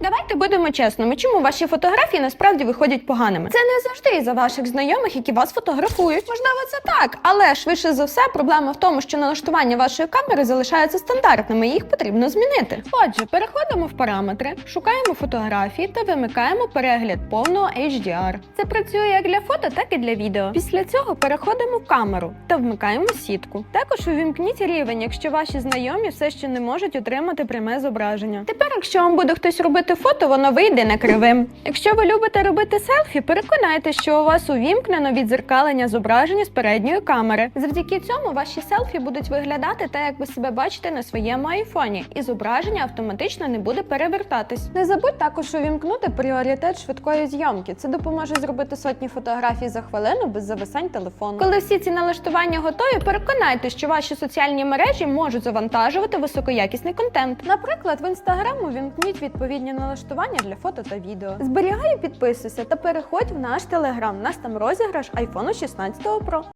Давайте будемо чесними, чому ваші фотографії насправді виходять поганими. Це не завжди із-за ваших знайомих, які вас фотографують. Можливо, це так, але швидше за все проблема в тому, що налаштування вашої камери залишаються стандартними, і їх потрібно змінити. Отже, переходимо в параметри, шукаємо фотографії та вимикаємо перегляд повного HDR. Це працює як для фото, так і для відео. Після цього переходимо в камеру та вмикаємо сітку. Також увімкніть рівень, якщо ваші знайомі все ще не можуть отримати пряме зображення. Тепер, якщо вам буде хтось робити фото, воно вийде не кривим. Якщо ви любите робити селфі, переконайтеся, що у вас увімкнено відзеркалення зображення з передньої камери. Завдяки цьому ваші селфі будуть виглядати так, як ви себе бачите на своєму айфоні, і зображення автоматично не буде перевертатись. Не забудь також увімкнути пріоритет швидкої зйомки. Це допоможе зробити сотні фотографій за хвилину без зависань телефону. Коли всі ці налаштування готові, переконайтеся, що ваші соціальні мережі можуть завантажувати високоякісний контент. Наприклад, в інстаграм увімкніть відповідні налаштування для фото та відео. Зберігай, підписуйся та переходь в наш телеграм. У нас там розіграш iPhone 16 Pro.